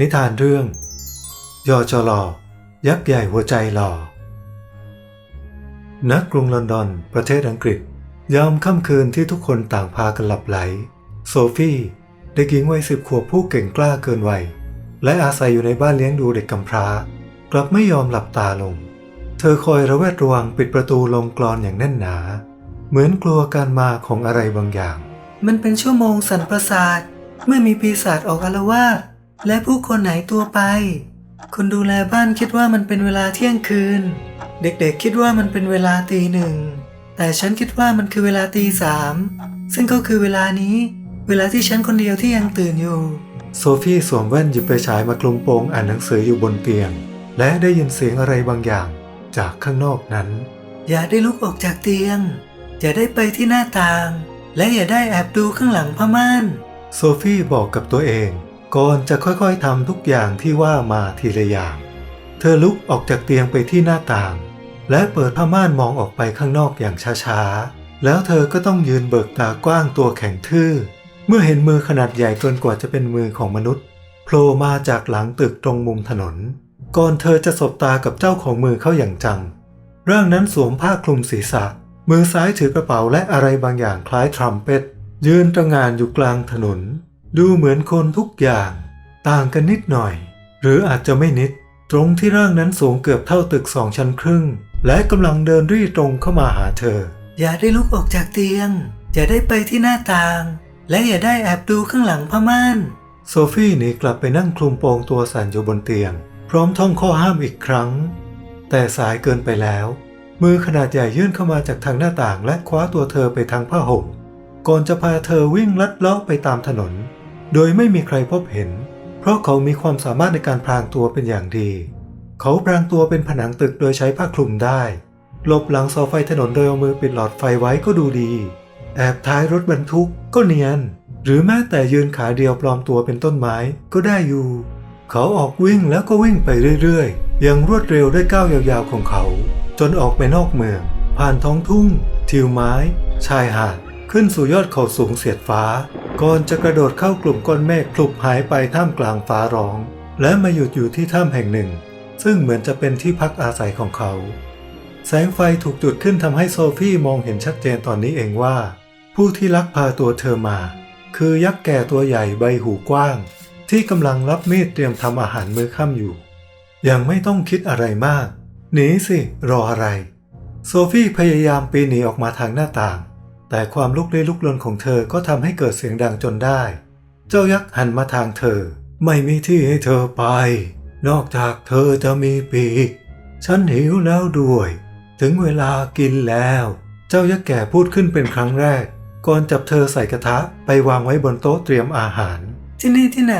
นิทานเรื่อง ยอจลอยักษ์ใหญ่หัวใจหล่อณกรุงลอนดอน ประเทศอังกฤษ ยามค่ำคืนที่ทุกคนต่างพากันหลับไหล โซฟี่เด็กหญิงวัยสิบขวบผู้เก่งกล้าเกินวัย และอาศัยอยู่ในบ้านเลี้ยงดูเด็กกำพร้า กลับไม่ยอมหลับตาลง เธอคอยระแวดระวังปิดประตูลงกรอนอย่างแน่นหนา เหมือนกลัวการมาของอะไรบางอย่าง มันเป็นชั่วโมงสันประสาท เมื่อมีปีศาจออกอาละวาด และผู้คนหายตัวไป คนดูแลบ้านคิดว่ามันเป็นเวลาเที่ยงคืน เด็กๆคิดว่ามันเป็นเวลาตีหนึ่ง แต่ฉันคิดว่ามันคือเวลาตีสามซึ่งก็คือเวลานี้ เวลาที่ฉันคนเดียวที่ยังตื่นอยู่ โซฟี่สวมแว่นหยิบไปฉายมาคลุมโปงอ่านหนังสืออยู่บนเตียง และได้ยินเสียงอะไรบางอย่างจากข้างนอกนั้น อย่าได้ลุกออกจากเตียง อย่าได้ไปที่หน้าต่าง และอย่าได้แอบดูข้างหลังผ้าม่าน โซฟี่บอกกับตัวเอง ก่อนจะค่อยๆทำทุกอย่างที่ว่ามาทีละอย่าง เธอลุกออกจากเตียงไปที่หน้าต่าง และเปิดผ้าม่านมองออกไปข้างนอกอย่างช้าๆ แล้วเธอก็ต้องยืนเบิกตากว้างตัวแข็งทื่อ เมื่อเห็นมือขนาดใหญ่เกินกว่าจะเป็นมือของมนุษย์โผล่มาจากหลังตึกตรงมุมถนน ก่อนเธอจะสบตากับเจ้าของมือเข้าอย่างจัง ร่างนั้นสวมผ้าคลุมศีรษะ มือซ้ายถือกระเป๋าและอะไรบางอย่างคล้ายทรัมเป็ตยืนตระงานอยู่กลางถนน ดูเหมือนคนทุกอย่างต่างกันนิดหน่อย หรืออาจจะไม่นิด ตรงที่ร่างนั้นสูงเกือบเท่าตึกสองชั้นครึ่ง และกำลังเดินรีตรงเข้ามาหาเธอ อย่าได้ลุกออกจากเตียง อย่าได้ไปที่หน้าต่าง และอย่าได้แอบดูข้างหลังผ้าม่าน โซฟี่หนีกลับไปนั่งคลุมโปงตัวสั่นอยู่บนเตียง พร้อมท่องข้อห้ามอีกครั้ง แต่สายเกินไปแล้ว มือขนาดใหญ่ยื่นเข้ามาจากทางหน้าต่าง และคว้าตัวเธอไปทางผ้าห่มก่อนจะพาเธอวิ่งลัดเลาะไปตามถนน โดยไม่มีใครพบเห็น เพราะเขามีความสามารถในการพรางตัวเป็นอย่างดี เขาพรางตัวเป็นผนังตึกโดยใช้ผ้าคลุมได้หลบหลังเสาไฟถนนโดยเอามือปิดหลอดไฟไว้ก็ดูดี แอบท้ายรถบรรทุกก็เนียน หรือแม้แต่ยืนขาเดียวปลอมตัวเป็นต้นไม้ก็ได้อยู่ เขาออกวิ่งแล้วก็วิ่งไปเรื่อยๆ อย่างรวดเร็วด้วยก้าวยาวๆของเขา จนออกไปนอกเมือง ผ่านท้องทุ่ง ทิวไม้ ชายหาด ขึ้นสู่ยอดเขาสูงเสียดฟ้า ก่อนจะกระโดดเข้ากลุ่มก้อนเมฆพลุบหายไปท่ามกลางฟ้าร้อง และมาหยุดอยู่ที่ถ้ำแห่งหนึ่ง ซึ่งเหมือนจะเป็นที่พักอาศัยของเขา แสงไฟถูกจุดขึ้นทำให้โซฟี่มองเห็นชัดเจนตอนนี้เองว่า ผู้ที่ลักพาตัวเธอมา คือยักษ์แก่ตัวใหญ่ใบหูกว้าง ที่กำลังรับมีดเตรียมทำอาหารมื้อค่ำอยู่ ยังไม่ต้องคิดอะไรมากหนีสิรออะไร โซฟี่พยายามปีนหนีออกมาทางหน้าต่าง แต่ความลุกลี้ลุกลนของเธอก็ทำให้เกิดเสียงดังจนได้ เจ้ายักษ์หันมาทางเธอ ไม่มีที่ให้เธอไป นอกจากเธอจะมีปีก ฉันหิวแล้วด้วย ถึงเวลากินแล้ว เจ้ายักษ์แก่พูดขึ้นเป็นครั้งแรก ก่อนจับเธอใส่กระทะไปวางไว้บนโต๊ะเตรียมอาหาร ที่นี่ที่ไหน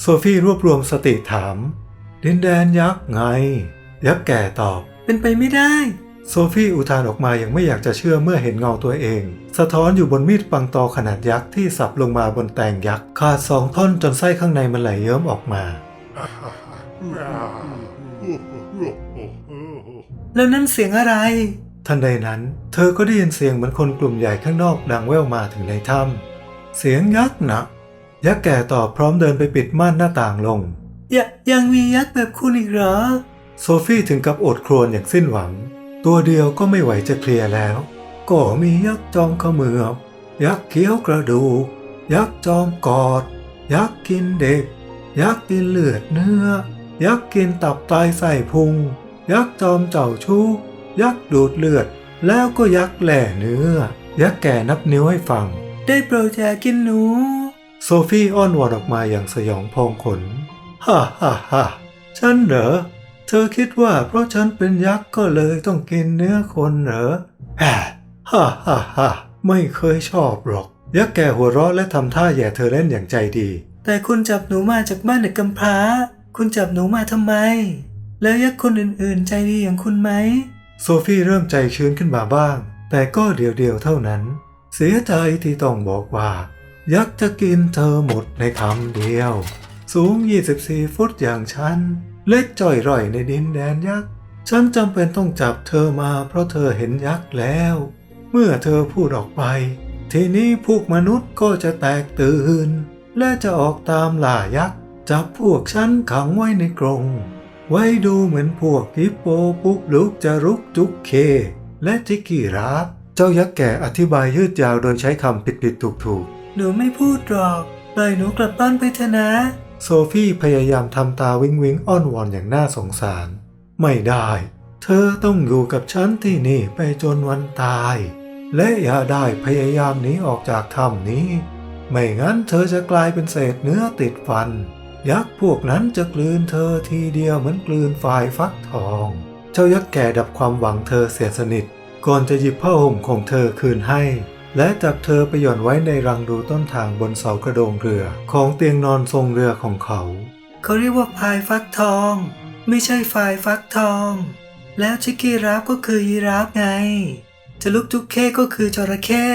โซฟี่รวบรวมสติถาม ดินแดนยักษ์ไง ยักษ์แก่ตอบ เป็นไปไม่ได้ โซฟี่อุทานออกมาอย่างไม่อยากจะเชื่อเมื่อเห็นเงาตัวเอง สะท้อนอยู่บนมีดปังตอขนาดยักษ์ที่สับลงมาบนแตงยักษ์ขาดสองท่อนจนไส้ข้างในมันไหลเยิ้มออกมา แล้วนั่นเสียงอะไร ทันใดนั้น เธอก็ได้ยินเสียงเหมือนคนกลุ่มใหญ่ข้างนอกดังแว่วมาถึงในถ้ำเสียงยักษ์นะยักษ์แก่ตอบพร้อมเดินไปปิดม่านหน้าต่างลงยะยังมียักษ์แบบคุณอีกเหรอ โซฟี่ถึงกับอดครวญอย่างสิ้นหวัง ตัวเดียวก็ไม่ไหวจะเคลียร์แล้ว ก็มียักษ์จอมเขมือบยักษ์เคี้ยวกระดูก ยักษ์จอมกอด ยักษ์กินเด็ก ยักษ์กินเลือดเนื้อ ยักษ์กินตับไตไส้พุง ยักษ์จอมเจ้าชู้ ยักษ์ดูดเลือด แล้วก็ยักษ์แหล่เนื้อ ยักษ์แก่นับนิ้วให้ฟัง ได้โปรดอย่ากินหนู โซฟี่อ้อนวอนออกมาอย่างสยองพองขน ฮ่าฮ่าฮ่าฉันเหรอเธอคิดว่าเพราะฉันเป็นยักษ์ก็เลยต้องกินเนื้อคนเหรอแฮ่ฮ่าฮ่าฮ่าไม่เคยชอบหรอก ยักษ์แก่หัวเราะและทำท่าแย่เธอเล่นอย่างใจดี แต่คุณจับหนูมาจากบ้านเด็กกำพร้า คุณจับหนูมาทำไม แล้วยักษ์คนอื่นๆ ใจดีอย่างคุณไหม โซฟี่เริ่มใจชื้นขึ้นมาบ้าง แต่ก็เดียวๆเท่านั้น เสียใจที่ต้องบอกว่า ยักษ์จะกินเธอหมดในคำเดียว สูง 24 ฟุตอย่างฉัน เล็กจ่อยร่อยในดินแดนยักษ์ ฉันจำเป็นต้องจับเธอมาเพราะเธอเห็นยักษ์แล้ว เมื่อเธอพูดออกไป ทีนี้พวกมนุษย์ก็จะแตกตื่น และจะออกตามล่ายักษ์ จับพวกฉันขังไว้ในกรงไว้ดูเหมือนพวกฮิปโปปุกลุกจะรุกจุกเค และจิกกี้รับ เจ้ายักษ์แก่อธิบายยืดยาวโดยใช้คำผิดผิดถูกถูกหนูไม่พูดหรอกปล่อยหนูกลับบ้านไปเถอะนะ โซฟี่พยายามทำตาวิงวิงอ้อนวอนอย่างน่าสงสาร ไม่ได้ เธอต้องอยู่กับฉันที่นี่ไปจนวันตาย และอย่าได้พยายามหนีออกจากถ้ำนี้ ไม่งั้นเธอจะกลายเป็นเศษเนื้อติดฟัน ยักษ์พวกนั้นจะกลืนเธอทีเดียวเหมือนกลืนฝายฟักทอง เจ้ายักษ์แก่ดับความหวังเธอเสียสนิท ก่อนจะหยิบผ้าห่มของเธอคืนให้ และจับเธอไปหย่อนไว้ในรังดูต้นทางบนเสากระโดงเรือ ของเตียงนอนทรงเรือของเขา เขาเรียกว่าพายฟักทอง ไม่ใช่ฝายฟักทอง แล้วชิคกี้ราฟก็คือยีราฟไงจะลุกจุกเข้ก็คือจระเข้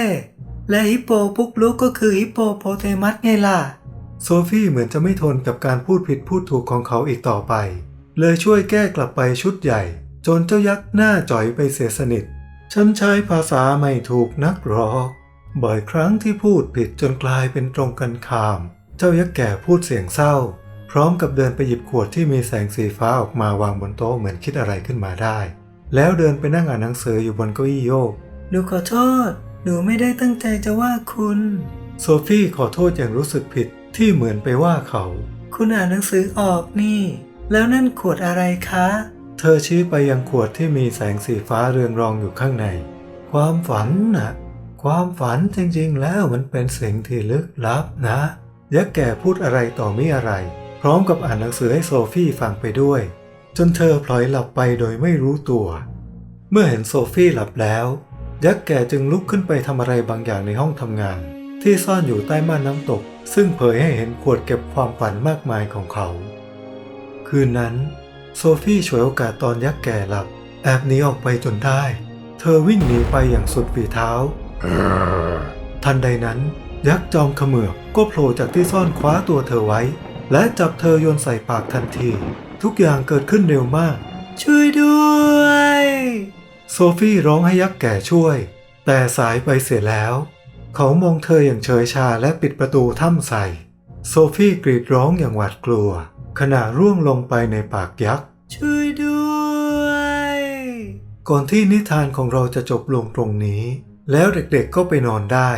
และฮิปโปปุกลุกก็คือฮิปโปโปเตมัสไงล่ะ โซฟี่เหมือนจะไม่ทนกับการพูดผิดพูดถูกของเขาอีกต่อไป เลยช่วยแก้กลับไปชุดใหญ่ จนเจ้ายักษ์หน้าจ่อยไปเสียสนิท ฉันใช้ภาษาไม่ถูกนักหรอก บ่อยครั้งที่พูดผิดจนกลายเป็นตรงกันข้าม เจ้ายักษ์แก่พูดเสียงเศร้า พร้อมกับเดินไปหยิบขวดที่มีแสงสีฟ้าออกมาวางบนโต๊ะเหมือนคิดอะไรขึ้นมาได้ แล้วเดินไปนั่งอ่านหนังสืออยู่บนเก้าอี้โยก หนูขอโทษ หนูไม่ได้ตั้งใจจะว่าคุณ โซฟี่ขอโทษอย่างรู้สึกผิดที่เหมือนไปว่าเขา คุณอ่านหนังสือออกนี่ แล้วนั่นขวดอะไรคะ เธอชี้ไปยังขวดที่มีแสงสีฟ้าเรืองรองอยู่ข้างใน ความฝันนะความฝันจริงๆ แล้วมันเป็นสิ่งที่ลึกลับนะยักษ์แก่พูดอะไรต่อไม่อะไร พร้อมกับอ่านหนังสือให้โซฟี่ฟังไปด้วย จนเธอพลอยหลับไปโดยไม่รู้ตัว เมื่อเห็นโซฟี่หลับแล้ว ยักษ์แก่จึงลุกขึ้นไปทำอะไรบางอย่างในห้องทำงาน ที่ซ่อนอยู่ใต้ม่านน้ำตก ซึ่งเผยให้เห็นขวดเก็บความฝันมากมายของเขา คืนนั้น โซฟี่ฉวยโอกาสตอนยักษ์แก่หลับ แอบหนีออกไปจนได้ เธอวิ่งหนีไปอย่างสุดฝีเท้า ทันใดนั้น ยักษ์จอมเขมือบก็โผล่จากที่ซ่อนคว้าตัวเธอไว้ และจับเธอโยนใส่ปากทันที ทุกอย่างเกิดขึ้นเร็วมาก ช่วยด้วย โซฟี่ร้องให้ยักษ์แก่ช่วย แต่สายไปเสียแล้ว เขามองเธออย่างเฉยชาและปิดประตูถ้ำใส่ โซฟี่กรีดร้องอย่างหวาดกลัว ขณะร่วงลงไปในปากยักษ์ ช่วยด้วย ก่อนที่นิทานของเราจะจบลงตรงนี้ แล้วเด็กๆก็ไปนอนได้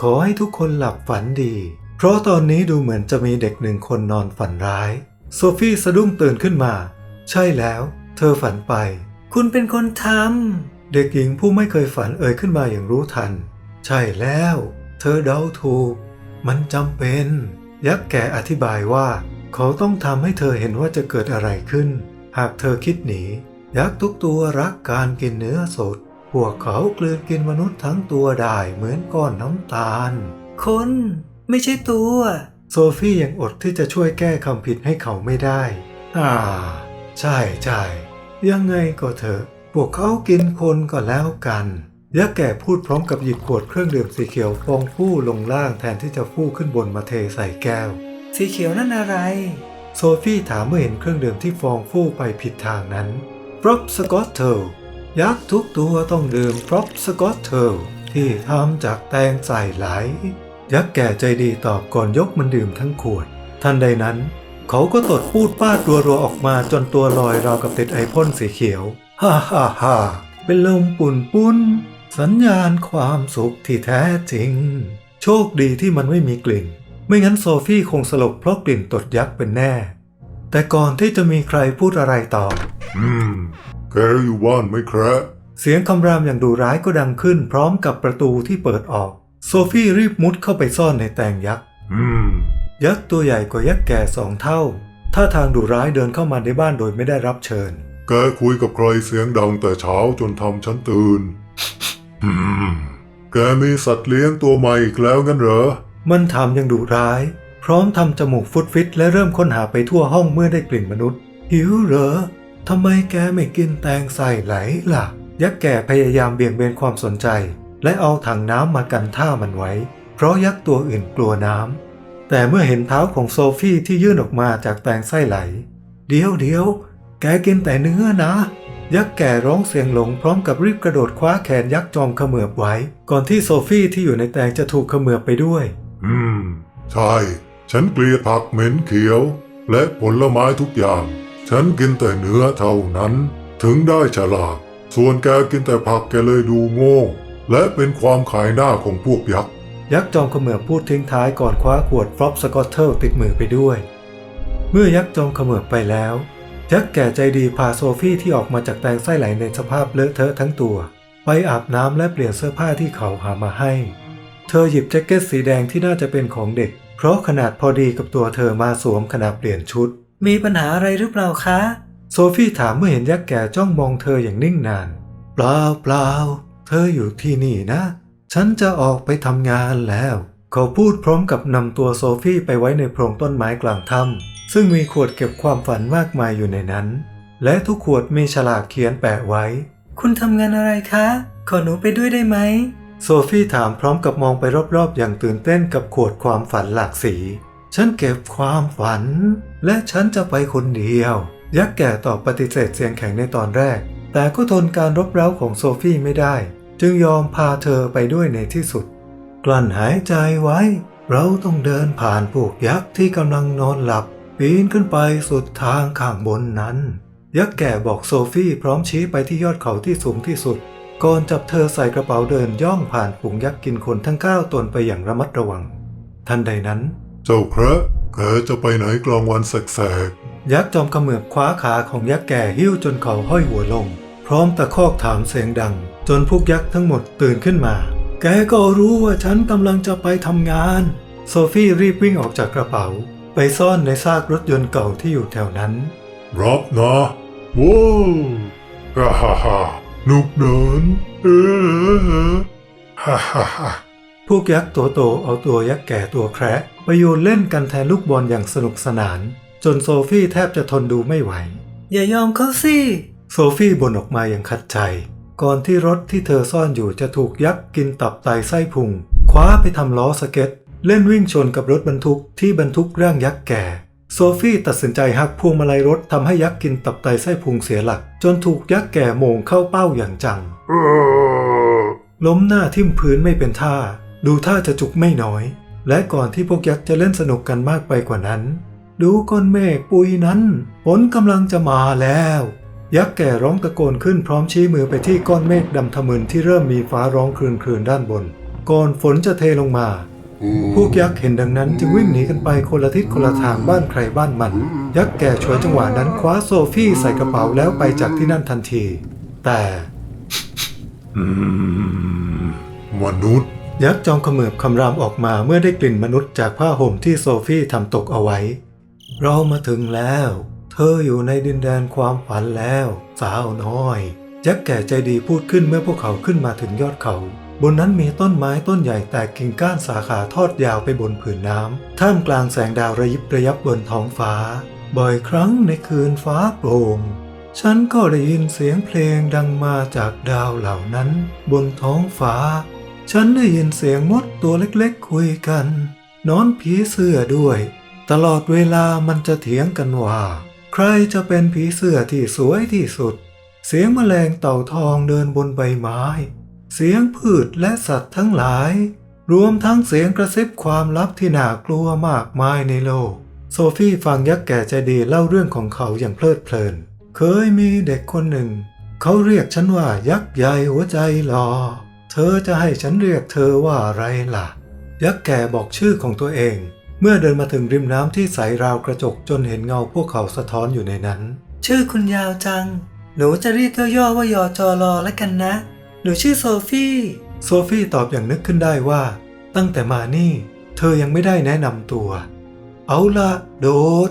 ขอให้ทุกคนหลับฝันดี เพราะตอนนี้ดูเหมือนจะมีเด็กหนึ่งคนนอนฝันร้าย โซฟี่สะดุ้งตื่นขึ้นมา ใช่แล้ว เธอฝันไป คุณเป็นคนทเด็กหญิงผู้ไม่เคยฝันเอ่ยขึ้นมาอย่างรู้ทัน ใช่แล้ว เธอเดาถูก มันจำเป็น ยักษ์แก่อธิบายว่า เขาต้องทำให้เธอเห็นว่าจะเกิดอะไรขึ้น หากเธอคิดหนี ยักษ์ทุกตัวรักการกินเนื้อสด พวกเขากลืนกินมนุษย์ทั้งตัวได้เหมือนก้อนน้ำตาลำคนไม่ใช่ตัว โซฟี่ยังอดที่จะช่วยแก้คำผิดให้เขาไม่ได้ อ่า ใช่ใช่ยังไงก็เถอะ พวกเขากินคนก็แล้วกันยักษ์แก่พูดพร้อมกับหยิบขวดเครื่องดื่มสีเขียวฟองฟู่ลงล่างแทนที่จะฟู่ขึ้นบนมาเทใส่แก้ว สีเขียวนั่นอะไร โซฟี่ถามเมื่อเห็นเครื่องดื่มที่ฟองฟู่ไปผิดทางนั้นพร็อพสกอตเทลยักษ์ทุกตัวต้องดื่มพร็อพสกอตเทลที่ทำจากแตงใส่ไหล ยักษ์แก่ใจดีตอบก่อนยกมันดื่มทั้งขวด ทันใดนั้น เขาก็ตดพูดป้าดรัวๆออกมาจนตัวลอยราวกับติดไอพ่นสีเขียว ฮ่าฮ่าฮ่าเป็นลมปุ่นปุ้น สัญญาณความสุขที่แท้จริง โชคดีที่มันไม่มีกลิ่น ไม่งั้นโซฟี่คงสลบเพราะกลิ่นตดยักษ์เป็นแน่ แต่ก่อนที่จะมีใครพูดอะไรต่อ อืม แกอยู่บ้านไหมครับเสียงคำรามอย่างดุร้ายก็ดังขึ้นพร้อมกับประตูที่เปิดออก โซฟี่รีบมุดเข้าไปซ่อนในแตงยักษ์ อืม ยักษ์ตัวใหญ่กว่ายักษ์แก่สองเท่า ท่าทางดุร้ายเดินเข้ามาในบ้านโดยไม่ได้รับเชิญ แกคุยกับใครเสียงดังแต่เช้าจนทำฉันตื่น อืม แกมีสัตว์เลี้ยงตัวใหม่อีกแล้วงั้นเหรอ มันถามอย่างดุร้าย พร้อมทำจมูกฟุดฟิตและเริ่มค้นหาไปทั่วห้องเมื่อได้กลิ่นมนุษย์ หิวเหรอทำไมแกไม่กินแตงใส่ไหลล่ะ ยักษ์แก่พยายามเบี่ยงเบนความสนใจ และเอาถังน้ำมากันท่ามันไว้ เพราะยักษ์ตัวอื่นกลัวน้ำแต่เมื่อเห็นเท้าของโซฟี่ที่ยื่นออกมาจากแตงไส้ไหล เดี๋ยวเดี๋ยวแกกินแต่เนื้อนะ ยักษ์แก่ร้องเสียงหลงพร้อมกับรีบกระโดดคว้าแขนยักษ์จอมเขมือบไว้ ก่อนที่โซฟี่ที่อยู่ในแตงจะถูกเขมือบไปด้วย อืม ใช่ ฉันเกลียดผักเหม็นเขียว และผลไม้ทุกอย่าง ฉันกินแต่เนื้อเท่านั้น ถึงได้ฉลาด ส่วนแกกินแต่ผักแกเลยดูโง่ และเป็นความขายหน้าของพวกยักษ์ ยักษ์จอมเขมือบพูดทิ้งท้ายก่อนคว้าขวดฟลอปสกอตเทิลติดมือไปด้วย เมื่อยักษ์จอมเขมือบไปแล้วยักษ์แก่ใจดีพาโซฟี่ที่ออกมาจากแตงไส้ไหลในสภาพเลอะเทอะทั้งตัว ไปอาบน้ำและเปลี่ยนเสื้อผ้าที่เขาหามาให้ เธอหยิบแจ็คเก็ตสีแดงที่น่าจะเป็นของเด็ก เพราะขนาดพอดีกับตัวเธอมาสวมขณะเปลี่ยนชุด มีปัญหาอะไรหรือเปล่าคะ โซฟี่ถามเมื่อเห็นยักษ์แก่จ้องมองเธออย่างนิ่งนาน เปล่าเปล่าเธออยู่ที่นี่นะ ฉันจะออกไปทำงานแล้ว เขาพูดพร้อมกับนำตัวโซฟี่ไปไว้ในโพรงต้นไม้กลางถ้ำซึ่งมีขวดเก็บความฝันมากมายอยู่ในนั้น และทุกขวดมีฉลากเขียนแปะไว้ คุณทำงานอะไรคะ ขอหนูไปด้วยได้ไหม โซฟี่ถามพร้อมกับมองไปรอบๆ อย่างตื่นเต้นกับขวดความฝันหลากสี ฉันเก็บความฝัน และฉันจะไปคนเดียว ยักษ์แก่ตอบปฏิเสธเสียงแข็งในตอนแรก แต่ก็ทนการรบเร้าของโซฟี่ไม่ได้ จึงยอมพาเธอไปด้วยในที่สุด กลั้นหายใจไว้ เราต้องเดินผ่านพวกยักษ์ที่กำลังนอนหลับ ปีนขึ้นไปสุดทางข้างบนนั้น ยักษ์แก่บอกโซฟี่พร้อมชี้ไปที่ยอดเขาที่สูงที่สุด ก่อนจับเธอใส่กระเป๋าเดินย่องผ่านฝูงยักษ์กินคนทั้งเก้าตนไปอย่างระมัดระวัง ทันใดนั้น เจ้าพระแกจะไปไหนกลางวันแสกยักษ์จอมเขมือบคว้าขาของยักษ์แก่หิ้วจนเขาห้อยหัวลง พร้อมตะคอกถามเสียงดัง จนพวกยักษ์ทั้งหมดตื่นขึ้นมา แกก็รู้ว่าฉันกำลังจะไปทำงาน โซฟี่รีบวิ่งออกจากกระเป๋า ไปซ่อนในซากรถยนต์เก่าที่อยู่แถวนั้นๆรับนะว้าวฮ่าฮ่า ฮ่าหนุกเดินเออฮ่าฮ่าฮ่าพวกยักษ์ตัวโตเอาตัวยักษ์แก่ตัวแคระไปโยนเล่นกันแทนลูกบอลอย่างสนุกสนาน จนโซฟี่แทบจะทนดูไม่ไหว อย่ายอมเขาสิ โซฟี่บ่นออกมาอย่างขัดใจ ก่อนที่รถที่เธอซ่อนอยู่จะถูกยักษ์กินตับไตไส้พุง คว้าไปทำล้อสเก็ต เล่นวิ่งชนกับรถบรรทุกที่บรรทุกร่างยักษ์แก่ โซฟี่ตัดสินใจหักพวงมาลัยรถทำให้ยักษ์กินตับไตไส้พุงเสียหลัก จนถูกยักษ์แก่โมงเข้าเป้าอย่างจัง ล้มหน้าทิ่มพื้นไม่เป็นท่า ดูท่าจะจุกไม่น้อย และก่อนที่พวกยักษ์จะเล่นสนุกกันมากไปกว่านั้น ดูก้อนเมฆปุยนั้นฝนกำลังจะมาแล้ว ยักษ์แก่ร้องตะโกนขึ้นพร้อมชี้มือไปที่ก้อนเมฆดำทะมึนที่เริ่มมีฟ้าร้องครืนครืนๆด้านบน ก่อนฝนจะเทลงมา พวกยักษ์เห็นดังนั้นจึงวิ่งหนีกันไปคนละทิศคนละทางบ้านใครบ้านมัน ยักษ์แก่ช่วยจังหวะนั้นคว้าโซฟี่ใส่กระเป๋าแล้วไปจากที่นั่นทันที แต่อืมมนุษย์ ยักษ์จอมเขมือบคำรามออกมาเมื่อได้กลิ่นมนุษย์จากผ้าห่มที่โซฟี่ทำตกเอาไว้ เรามาถึงแล้ว เธออยู่ในดินแดนความฝันแล้ว สาวน้อย ยักษ์แก่ใจดีพูดขึ้นเมื่อพวกเขาขึ้นมาถึงยอดเขา บนนั้นมีต้นไม้ต้นใหญ่แตกกิ่งก้านสาขาทอดยาวไปบนผืนน้ำ ท่ามกลางแสงดาวระยิบระยับบนท้องฟ้า บ่อยครั้งในคืนฟ้าโปร่ง ฉันก็ได้ยินเสียงเพลงดังมาจากดาวเหล่านั้น บนท้องฟ้า ฉันได้ยินเสียงมดตัวเล็กๆคุยกัน นอนผีเสื้อด้วย ตลอดเวลามันจะเถียงกันว่า ใครจะเป็นผีเสื้อที่สวยที่สุด เสียงแมลงเต่าทองเดินบนใบไม้ เสียงพืชและสัตว์ทั้งหลาย รวมทั้งเสียงกระซิบความลับที่น่ากลัวมากมายในโลก โซฟี่ฟังยักษ์แก่ใจดีเล่าเรื่องของเขาอย่างเพลิดเพลิน เคยมีเด็กคนหนึ่ง เขาเรียกฉันว่ายักษ์ใหญ่หัวใจหลอเธอจะให้ฉันเรียกเธอว่าอะไรล่ะ ยักษ์แก่บอกชื่อของตัวเอง เมื่อเดินมาถึงริมน้ำที่ใสราวกระจกจนเห็นเงาพวกเขาสะท้อนอยู่ในนั้น ชื่อคุณยาวจัง หนูจะเรียกย่อๆว่ายอจอรอแล้วกันนะ หนูชื่อโซฟี่โซฟี่ตอบอย่างนึกขึ้นได้ว่า ตั้งแต่มานี่ เธอยังไม่ได้แนะนำตัว เอาละโดด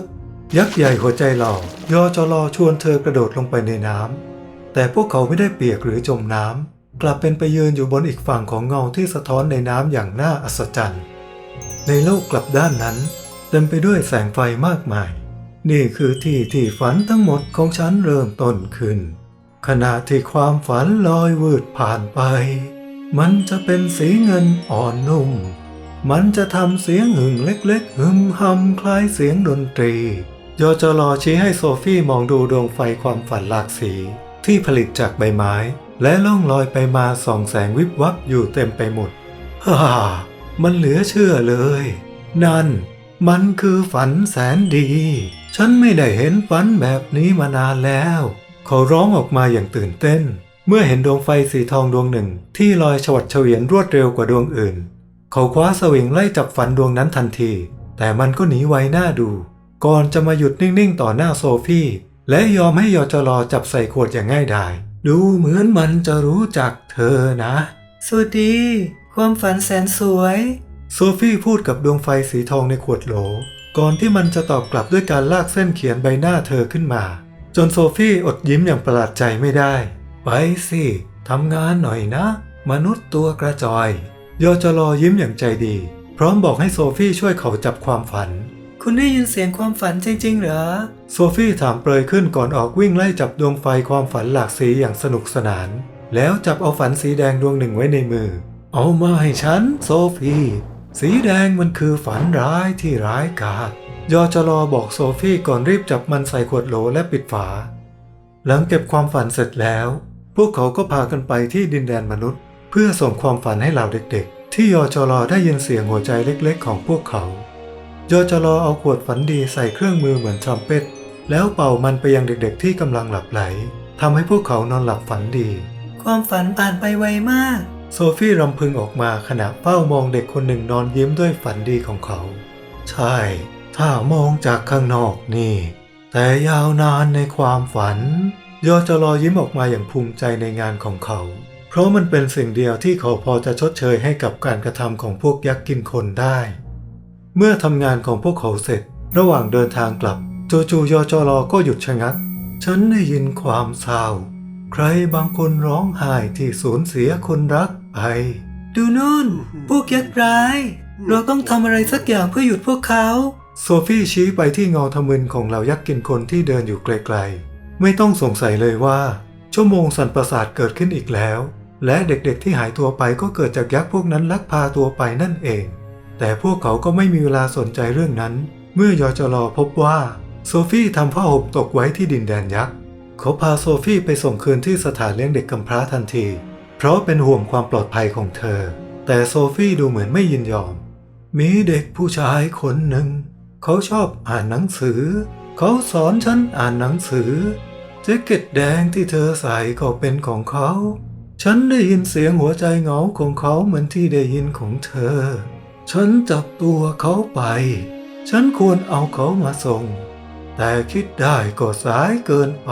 ยักษ์ใหญ่หัวใจหล่อยอจอลอชวนเธอกระโดดลงไปในน้ำแต่พวกเขาไม่ได้เปียกหรือจมน้ำกลับเป็นไปยืนอยู่บนอีกฝั่งของเงาที่สะท้อนในน้ำอย่างน่าอัศจรรย์ ในโลกกลับด้านนั้น เต็มไปด้วยแสงไฟมากมาย นี่คือที่ที่ฝันทั้งหมดของฉันเริ่มต้นขึ้น ขณะที่ความฝันลอยวืดผ่านไป มันจะเป็นสีเงินอ่อนนุ่ม มันจะทำเสียงหึ่งเล็กๆ หึมหำคล้ายเสียงดนตรีโยจรอชี้ให้โซฟี่มองดูดวงไฟความฝันหลากสี ที่ผลิตจากใบไม้ และล่องลอยไปมาส่องแสงวิบวับอยู่เต็มไปหมดฮ่ามันเหลือเชื่อเลย นั่น มันคือฝันแสนดี ฉันไม่ได้เห็นฝันแบบนี้มานานแล้ว เขาร้องออกมาอย่างตื่นเต้น เมื่อเห็นดวงไฟสีทองดวงหนึ่งที่ลอยฉวัดเฉวียนรวดเร็วกว่าดวงอื่น เขาคว้าสวิงไล่จับฝันดวงนั้นทันที แต่มันก็หนีไวหน้าดู ก่อนจะมาหยุดนิ่งๆต่อหน้าโซฟี่และยอมให้ยอจรอจับใส่ขวดอย่างง่ายดาย ดูเหมือนมันจะรู้จักเธอนะ สวัสดี ความฝันแสนสวย โซฟี่พูดกับดวงไฟสีทองในขวดโหล ก่อนที่มันจะตอบกลับด้วยการลากเส้นเขียนใบหน้าเธอขึ้นมา จนโซฟี่อดยิ้มอย่างประหลาดใจไม่ได้ ไปสิทำงานหน่อยนะ มนุษย์ตัวกระจอยยอจะรอยิ้มอย่างใจดี พร้อมบอกให้โซฟี่ช่วยเขาจับความฝัน คุณได้ยินเสียงความฝันจริงๆ เหรอ โซฟี่ถามเปรยขึ้นก่อนออกวิ่งไล่จับดวงไฟความฝันหลากสีอย่างสนุกสนาน แล้วจับเอาฝันสีแดงดวงหนึ่งไว้ในมือ เอามาให้ฉัน โซฟี่ สีแดงมันคือฝันร้ายที่ร้ายกาจ ยอจะรอบอกโซฟี่ก่อนรีบจับมันใส่ขวดโหลและปิดฝา หลังเก็บความฝันเสร็จแล้ว พวกเขาก็พากันไปที่ดินแดนมนุษย์ เพื่อส่งความฝันให้เหล่าเด็กๆ ที่ยอจรอได้ยินเสียงหัวใจเล็กๆ ของพวกเขา ยอจรอเอาขวดฝันดีใส่เครื่องมือเหมือนทรัมเป็ตแล้วเป่ามันไปยังเด็กๆ ที่กำลังหลับไหลทำให้พวกเขานอนหลับฝันดี ความฝันผ่านไปไวมาก โซฟี่รำพึงออกมาขณะเฝ้ามองเด็กคนหนึ่งนอนยิ้มด้วยฝันดีของเขา ใช่ ถ้ามองจากข้างนอกนี่ แต่ยาวนานในความฝัน ยอจะรอยิ้มออกมาอย่างภูมิใจในงานของเขา เพราะมันเป็นสิ่งเดียวที่เขาพอจะชดเชยให้กับการกระทำของพวกยักษ์กินคนได้ เมื่อทำงานของพวกเขาเสร็จ ระหว่างเดินทางกลับจู่ๆยอจรอก็หยุดชะงัก ฉันได้ยินความเศร้า ใครบางคนร้องไห้ที่สูญเสียคนรักไป ดูนู่น พวกยักษ์ร้าย เราต้องทำอะไรสักอย่างเพื่อหยุดพวกเขา โซฟี่ชี้ไปที่เงาทะมึนของเหล่ายักษ์กินคนที่เดินอยู่ไกลๆ ไม่ต้องสงสัยเลยว่า ชั่วโมงสันประสาทเกิดขึ้นอีกแล้ว และเด็กๆที่หายตัวไปก็เกิดจากยักษ์พวกนั้นลักพาตัวไปนั่นเอง แต่พวกเขาก็ไม่มีเวลาสนใจเรื่องนั้น เมื่อยอจรอพบว่า โซฟี่ทำผ้าห่มตกไว้ที่ดินแดนยักษ์เขาพาโซฟี่ไปส่งคืนที่สถานเลี้ยงเด็กกำพร้าทันที เพราะเป็นห่วงความปลอดภัยของเธอ แต่โซฟี่ดูเหมือนไม่ยินยอม มีเด็กผู้ชายคนหนึ่ง เขาชอบอ่านหนังสือ เขาสอนฉันอ่านหนังสือแจ็คเก็ตแดงที่เธอใส่ก็เป็นของเขา ฉันได้ยินเสียงหัวใจเหงาของเขาเหมือนที่ได้ยินของเธอ ฉันจับตัวเขาไป ฉันควรเอาเขามาส่ง แต่คิดได้ก็สายเกินไป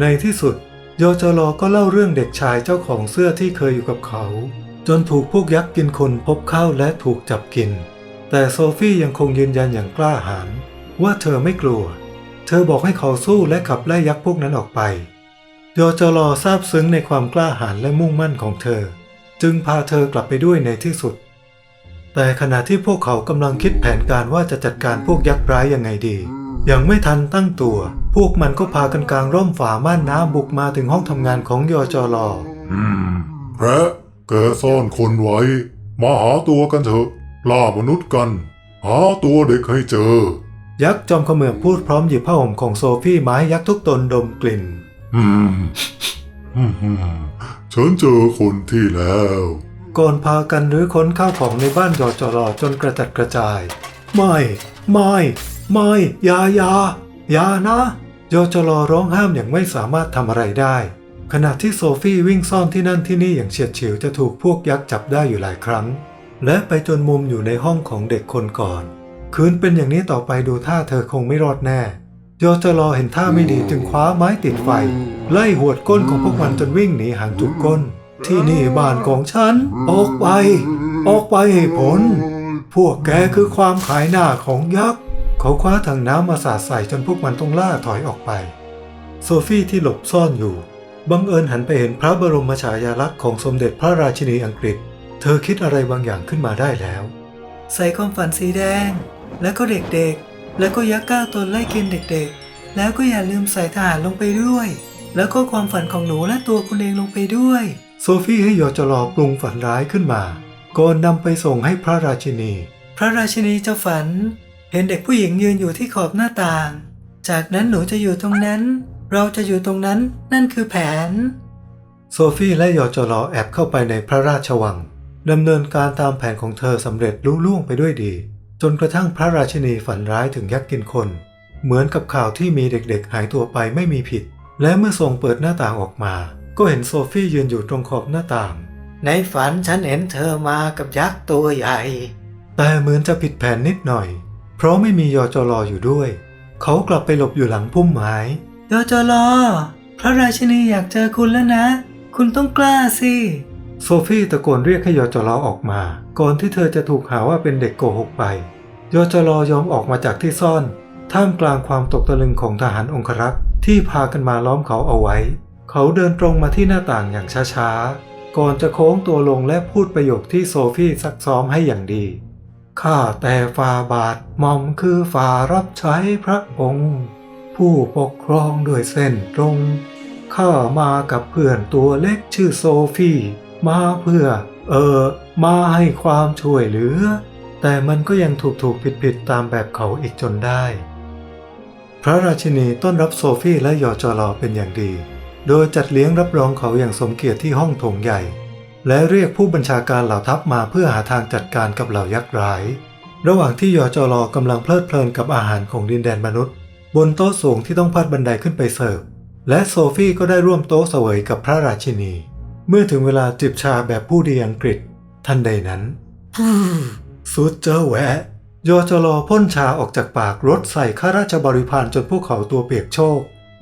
ในที่สุดโยอจรอก็เล่าเรื่องเด็กชายเจ้าของเสื้อที่เคยอยู่กับเขา จนถูกพวกยักษ์กินคนพบเข้าและถูกจับกิน แต่โซฟี่ยังคงยืนยันอย่างกล้าหาญว่าเธอไม่กลัว เธอบอกให้เขาสู้และขับไล่ยักษ์พวกนั้นออกไปยอจรอซาบซึ้งในความกล้าหาญและมุ่งมั่นของเธอ จึงพาเธอกลับไปด้วยในที่สุด แต่ขณะที่พวกเขากำลังคิดแผนการว่าจะจัดการพวกยักษ์ร้ายยังไงดี ยังไม่ทันตั้งตัว พวกมันก็พากันกลางร่มฝาม่านน้ำบุกมาถึงห้องทำงานของยอจรออืมแพะแกซ่อนคนไว้ มาหาตัวกันเถอะ ล่ามนุษย์กัน หาตัวเด็กให้เจอ ยักษ์จอมเขมือบพูดพร้อมหยิบผ้าห่มของโซฟี่มาให้ยักษ์ทุกตนดมกลิ่น อืมอืมอืมฉันเจอคนที่แล้ว ก่อนพากันรื้อค้นข้าวของในบ้านยอจรอจนกระจัดกระจาย ไม่ ไม่ ไม่อย่าอย่าอย่านะยอจรอร้องห้ามอย่างไม่สามารถทำอะไรได้ ขณะที่โซฟี่วิ่งซ่อนที่นั่นที่นี่อย่างเฉียดฉิวจะถูกพวกยักษ์จับได้อยู่หลายครั้ง และไปจนมุมอยู่ในห้องของเด็กคนก่อน คืนเป็นอย่างนี้ต่อไปดูท่าเธอคงไม่รอดแน่ยอจะรอเห็นท่าไม่ดีจึงคว้าไม้ติดไฟ ไล่หวดก้นของพวกมันจนวิ่งหนีห่างจุกก้น ที่นี่บ้านของฉัน ออกไป ออกไปให้พ้นพวกแกคือความขายหน้าของยักษ์เขาคว้าถังน้ำมาสาดใส่จนพวกมันต้องล่าถอยออกไป โซฟี่ที่หลบซ่อนอยู่ บังเอิญหันไปเห็นพระบรมฉายาลักษณ์ของสมเด็จพระราชินีอังกฤษ เธอคิดอะไรบางอย่างขึ้นมาได้แล้ว ใส่ความฝันสีแดง แล้วก็เด็กๆ แล้วก็ยักษ์ก้าวตนไล่กินเด็กๆ แล้วก็อย่าลืมใส่ทหารลงไปด้วย แล้วก็ความฝันของหนูและตัวคุณเองลงไปด้วย โซฟี่ให้ยอจรอปรุงฝันร้ายขึ้นมาก่อนนำไปส่งให้พระราชินี พระราชินีจะฝัน เห็นเด็กผู้หญิงยืนอยู่ที่ขอบหน้าต่าง จากนั้นหนูจะอยู่ตรงนั้น เราจะอยู่ตรงนั้นนั่นคือแผน โซฟี่และยอจรอแอบเข้าไปในพระราชวัง ดำเนินการตามแผนของเธอสำเร็จลุล่วงไปด้วยดี จนกระทั่งพระราชินีฝันร้ายถึงยักษ์กินคน เหมือนกับข่าวที่มีเด็กๆหายตัวไปไม่มีผิด และเมื่อทรงเปิดหน้าต่างออกมา ก็เห็นโซฟี่ยืนอยู่ตรงขอบหน้าต่าง ในฝันฉันเห็นเธอมากับยักษ์ตัวใหญ่ แต่เหมือนจะผิดแผนนิดหน่อย เพราะไม่มียอจรออยู่ด้วย เขากลับไปหลบอยู่หลังพุ่มไม้ยอจลอพระราชินีอยากเจอคุณแล้วนะ คุณต้องกล้าสิ โซฟี่ตะโกนเรียกให้ยอจรอออกมา ก่อนที่เธอจะถูกหาว่าเป็นเด็กโกหกไป ยอจรอยอมออกมาจากที่ซ่อน ท่ามกลางความตกตะลึงของทหารองครักษ์ที่พากันมาล้อมเขาเอาไว้ เขาเดินตรงมาที่หน้าต่างอย่างช้าๆ ก่อนจะโค้งตัวลงและพูดประโยคที่โซฟี่ซักซ้อมให้อย่างดีข้าแต่ฟาบาทหม่อมคือฝ่ารับใช้พระองค์ ผู้ปกครองด้วยเส้นตรง ข้ามากับเพื่อนตัวเล็กชื่อโซฟี่ มาเพื่อ เออ มาให้ความช่วยเหลือ แต่มันก็ยังถูกถูกผิดผิดตามแบบเขาอีกจนได้ พระราชินีต้อนรับโซฟี่และยอจอลอเป็นอย่างดี โดยจัดเลี้ยงรับรองเขาอย่างสมเกียรติที่ห้องโถงใหญ่ และเรียกผู้บัญชาการเหล่าทัพมาเพื่อหาทางจัดการกับเหล่ายักษ์ร้าย ระหว่างที่ยอจอลอกำลังเพลิดเพลินกับอาหารของดินแดนมนุษย์ บนโต๊ะสูงที่ต้องพัดบันไดขึ้นไปเสิร์ฟและโซฟี่ก็ได้ร่วมโต๊ะเสวยกับพระราชินี เมื่อถึงเวลาจิบชาแบบผู้ดีอังกฤษทันใดนั้นสุดเจอแหวะยอจลอพ่นชาออกจากปากรถใส่ข้าราชบริพารจนพวกเขาตัวเปียกโชก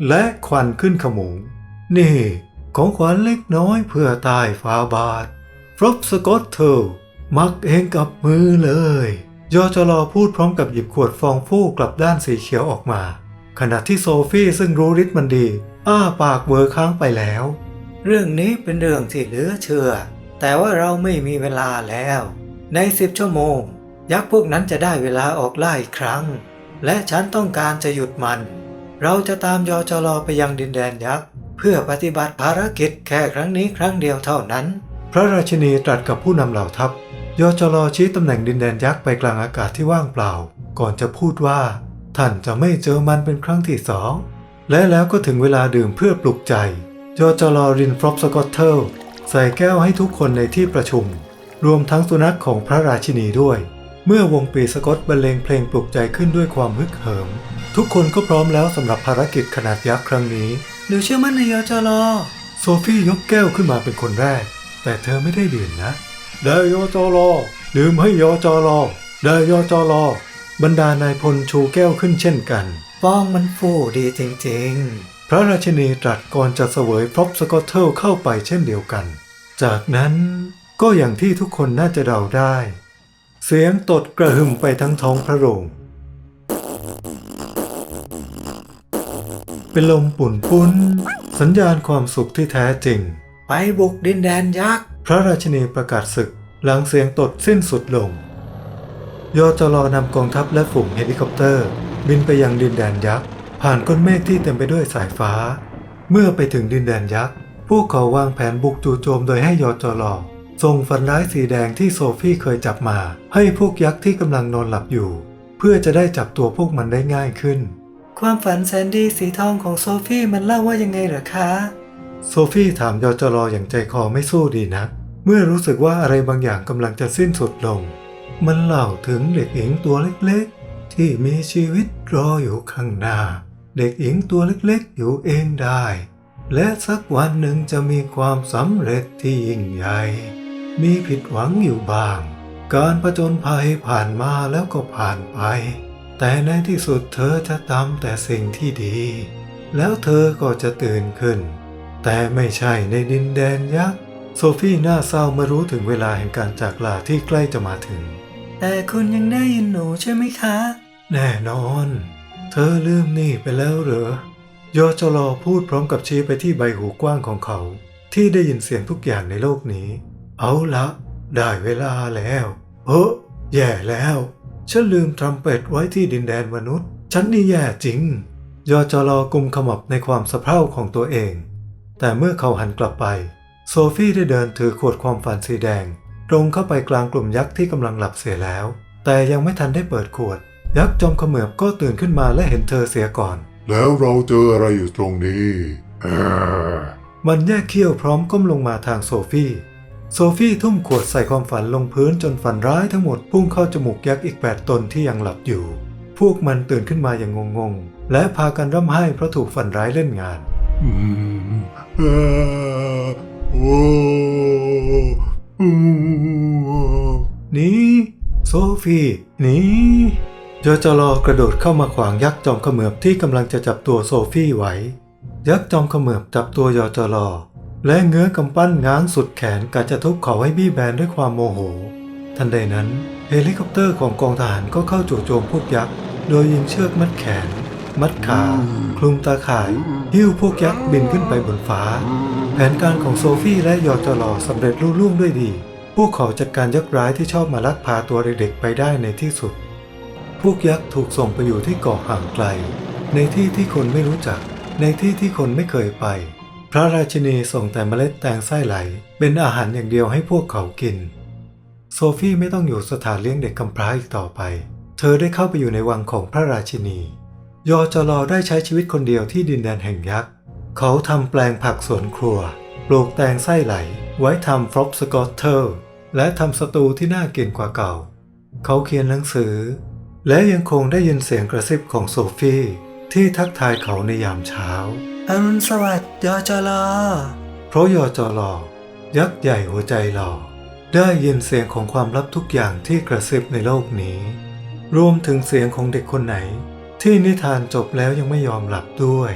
และควันขึ้นขโมงนี่ ของขวัญเล็กน้อยเพื่อตายฟาบาทฟรอบสกอตเทลมักเองกับมือเลย ยอจลอพูดพร้อมกับหยิบขวดฟองฟู่กลับด้านสีเขียวออกมา ขณะที่โซฟี่ซึ่งรู้ฤทธิ์มันดี อ้าปากเวอร์ค้างไปแล้ว เรื่องนี้เป็นเรื่องที่เหลือเชื่อ แต่ว่าเราไม่มีเวลาแล้ว ในสิบชั่วโมง ยักษ์พวกนั้นจะได้เวลาออกล่าอีกครั้ง และฉันต้องการจะหยุดมัน เราจะตามยอจลอไปยังดินแดนยักษ์เพื่อปฏิบัติภารกิจแค่ครั้งนี้ครั้งเดียวเท่านั้น พระราชินีตรัสกับผู้นำเหล่าทัพยอจลอชี้ตำแหน่งดินแดนยักษ์ไปกลางอากาศที่ว่างเปล่า ก่อนจะพูดว่า ท่านจะไม่เจอมันเป็นครั้งที่สองและแล้วก็ถึงเวลาดื่มเพื่อปลุกใจ ยอจลอรินฟรอปสกอตเทลใส่แก้วให้ทุกคนในที่ประชุม รวมทั้งสุนัขของพระราชินีด้วย เมื่อวงปีสกอตบรรเลงเพลงปลุกใจขึ้นด้วยความฮึกเหิม ทุกคนก็พร้อมแล้วสำหรับภารกิจขนาดยักษ์ครั้งนี้หนูเชื่อมั่นในยอจลอโซฟี่ยกแก้วขึ้นมาเป็นคนแรก แต่เธอไม่ได้ดื่มนะ ได้ยอจอรอดื่มให้ยอจอรอได้ยอจอรอบรรดานายพลชูแก้วขึ้นเช่นกันฟองมันฟูดีจริง พระราชินีตรัสก่อนจะเสวยพร็อพสกอตเทิลเข้าไปเช่นเดียวกัน จากนั้นก็อย่างที่ทุกคนน่าจะเดาได้ เสียงตดกระหึ่มไปทั้งท้องพระโรงเป็นลมปุ่นปุ้น สัญญาณความสุขที่แท้จริงๆไปบุกดินแดนยักษ์ พระราชินีประกาศศึกหลังเสียงตดสิ้นสุดลง ยอจลอนำกองทัพและฝูงเฮลิคอปเตอร์ บินไปยังดินแดนยักษ์ ผ่านก้นเมฆที่เต็มไปด้วยสายฟ้า เมื่อไปถึงดินแดนยักษ์ พวกเขาวางแผนบุกจู่โจมโดยให้ยอจลอส่งฟันร้ายสีแดงที่โซฟี่เคยจับมา ให้พวกยักษ์ที่กำลังนอนหลับอยู่ เพื่อจะได้จับตัวพวกมันได้ง่ายขึ้น ความฝันแสนดีสีทองของโซฟี่มันเล่าว่ายังไงเหรอคะ โซฟี่ถามยอจลออย่างใจคอไม่สู้ดีนัก เมื่อรู้สึกว่าอะไรบางอย่างกำลังจะสิ้นสุดลง มันเล่าถึงเด็กหญิงตัวเล็กๆ ที่มีชีวิตรออยู่ข้างหน้า เด็กหญิงตัวเล็กๆอยู่เองได้ และสักวันหนึ่งจะมีความสำเร็จที่ยิ่งใหญ่ มีผิดหวังอยู่บ้าง การประจนภัยผ่านมาแล้วก็ผ่านไป แต่ในที่สุดเธอจะทำแต่สิ่งที่ดี แล้วเธอก็จะตื่นขึ้น แต่ไม่ใช่ในดินแดนยักษ์โซฟี่น่าเศร้าเมื่อรู้ถึงเวลาแห่งการจากลาที่ใกล้จะมาถึง แต่คุณยังได้ยินหนูใช่ไหมคะ แน่นอน เธอลืมนี่ไปแล้วเหรอยอจลอพูดพร้อมกับชี้ไปที่ใบหูกว้างของเขา ที่ได้ยินเสียงทุกอย่างในโลกนี้ เอาละ ได้เวลาแล้วเฮ้แย่แล้ว ฉันลืมทรัมเป็ตไว้ที่ดินแดนมนุษย์ ฉันนี่แย่จริง ยอจลอกุมขมับในความสะเพร่าของตัวเอง แต่เมื่อเขาหันกลับไป โซฟี่ได้เดินถือขวดความฝันสีแดง ตรงเข้าไปกลางกลุ่มยักษ์ที่กำลังหลับเสียแล้ว แต่ยังไม่ทันได้เปิดขวด ยักษ์จอมเขมือบก็ตื่นขึ้นมาและเห็นเธอเสียก่อน แล้วเราเจออะไรอยู่ตรงนี้เออมันแยกเขี้ยวพร้อมก้มลงมาทางโซฟี่ โซฟี่ทุ่มขวดใส่ความฝันลงพื้นจนฝันร้ายทั้งหมดพุ่งเข้าจมูกยักษ์อีก8ตนที่ยังหลับอยู่ พวกมันตื่นขึ้นมาอย่างงงๆ และพากันร่ำไห้เพราะถูกฝันร้ายเล่นงาน อืมเอ่อโอ้อืมหนีโซฟีหนี ยอจลอกระโดดเข้ามาขวางยักษ์จอมเขมือบที่กำลังจะจับตัวโซฟี่ไว้ ยักษ์จอมเขมือบจับตัวยอจลอและเงื้อกำปั้นง้างสุดแขนกะจะทุบเขาให้บี้แบนด้วยความโมโห ทันใดนั้นเฮลิคอปเตอร์ของกองทหารก็เข้าจู่โจมพวกยักษ์ โดยยิงเชือกมัดแขน มัดขา คลุมตาข่าย หิ้วพวกยักษ์บินขึ้นไปบนฟ้า แผนการของโซฟี่และยอจลอสำเร็จลุล่งด้วยดี พวกเขาจัดการยักษ์ร้ายที่ชอบมาลักพาตัวเด็กๆไปได้ในที่สุด วกยักษ์ถูกส่งไปอยู่ที่เกาะห่างไกล ในที่ที่คนไม่รู้จัก ในที่ที่คนไม่เคยไป พระราชินีส่งแต่เมล็ดแตงไส้ไหล เป็นอาหารอย่างเดียวให้พวกเขากิน โซฟี่ไม่ต้องอยู่สถานเลี้ยงเด็กกำพร้าอีกต่อไป เธอได้เข้าไปอยู่ในวังของพระราชินี ยอจลอได้ใช้ชีวิตคนเดียวที่ดินแดนแห่งยักษ์ เขาทำแปลงผักสวนครัว ปลูกแตงไส้ไหล ไว้ทำฟรอปสกอตเทอร์ และทำสตูที่น่ากินกว่าเก่า เขาเขียนหนังสือ และยังคงได้ยินเสียงกระซิบของโซฟี่ที่ทักทายเขาในยามเช้าอรุณสวัสดิ์ยอจลอเพราะยอจลอยักษ์ใหญ่หัวใจหล่อได้ยินเสียงของความลับทุกอย่างที่กระซิบในโลกนี้ รวมถึงเสียงของเด็กคนไหน ที่นิทานจบแล้วยังไม่ยอมหลับด้วย